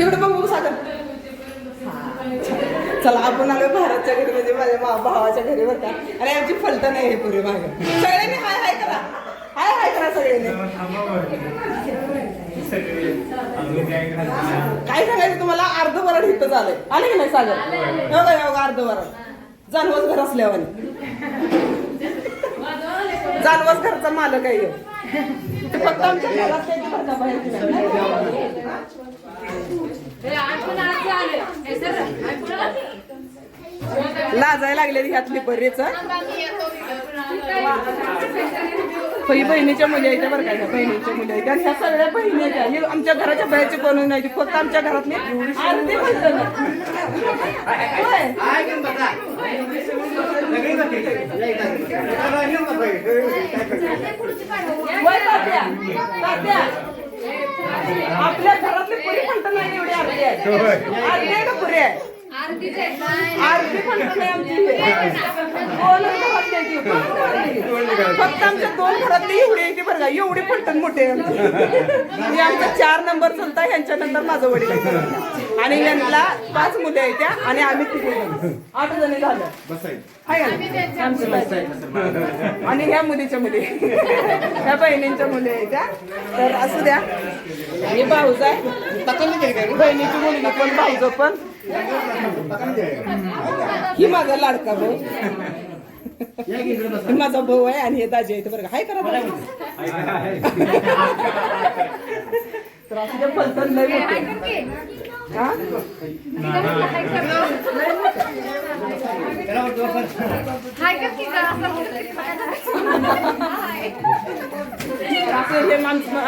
तिकडे बघू सागर चला आपण आलो भारतच्या घरी म्हणजे माझ्या मा- भावाच्या घरी बरं का. आणि आमची फलटण आहे हे पुरे मागे. सगळ्यांनी हाय हाय करा. हाय हाय करा सगळ्यांनी. काय सांगायचं तुम्हाला? अर्ध वरण इथं झालंय आले की नाही सागर? हो का हो का अर्ध वरण जानवस घर असल्यावर जानवस घरचा मालक आहे फक्त आमच्या घरात काही बरं का बाहेर नाही. लाजायला लागलेली ह्यातली बरेच ही? बहिणीच्या मुली आहेत बरं काय बहिणीच्या मुली आहेत. आणि ह्या सगळ्या बहिणी आहेत. त्या. आमच्या घराच्या बाहेरची कोणी नाही फक्त आमच्या घरातली आपल्या घरातली पुरी म्हणतात नाही एवढी आरती आहे. पुरी आहे? आरती आमची. फक्त आमच्या दोन घरातली एवढी आहे ती बरं का एवढी फलटण मोठी म्हणजे आमचा चार नंबर चलता ह्यांच्या नंतर माझं वडील आहे. आणि यांना पाच मुले आहेत त्या आणि आम्ही तिथे. आठ जणी झालं. आणि ह्या मुलीच्या मुली. ह्या बहिणींच्या मुली आहेत त्या. तर असू द्या. हे भाऊज आहे. बहिणीची मुलगी पण भाऊज पण. ही माझा लाडका भाऊ. ही माझा भाऊ आहे आणि हे दाजी आहे बरं हाय करा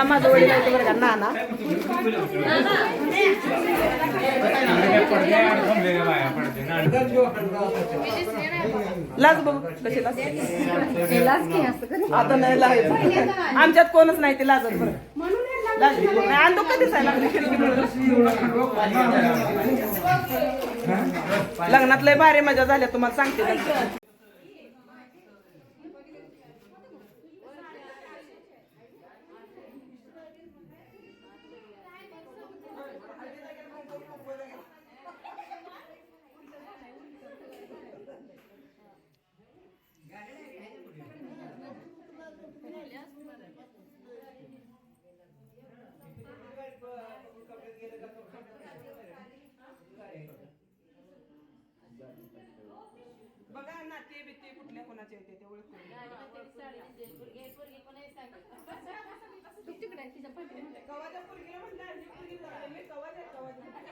माझं वडील आहे ते बरं का नाना. लाज बघू कशी लाज? आता नाही लाज. आमच्यात कोणच नाही ते लाजत बरं. लाज नाही अंधो कधीच आहे लागली लग्नात लय भारी मजा झाल्या तुम्हाला सांगते. कोणाचे येते ते ओळख करून घ्या. कवाच्या पोरगीला म्हणलं, ही पोरगी झाली, मी कवाच्या- कवाच्या.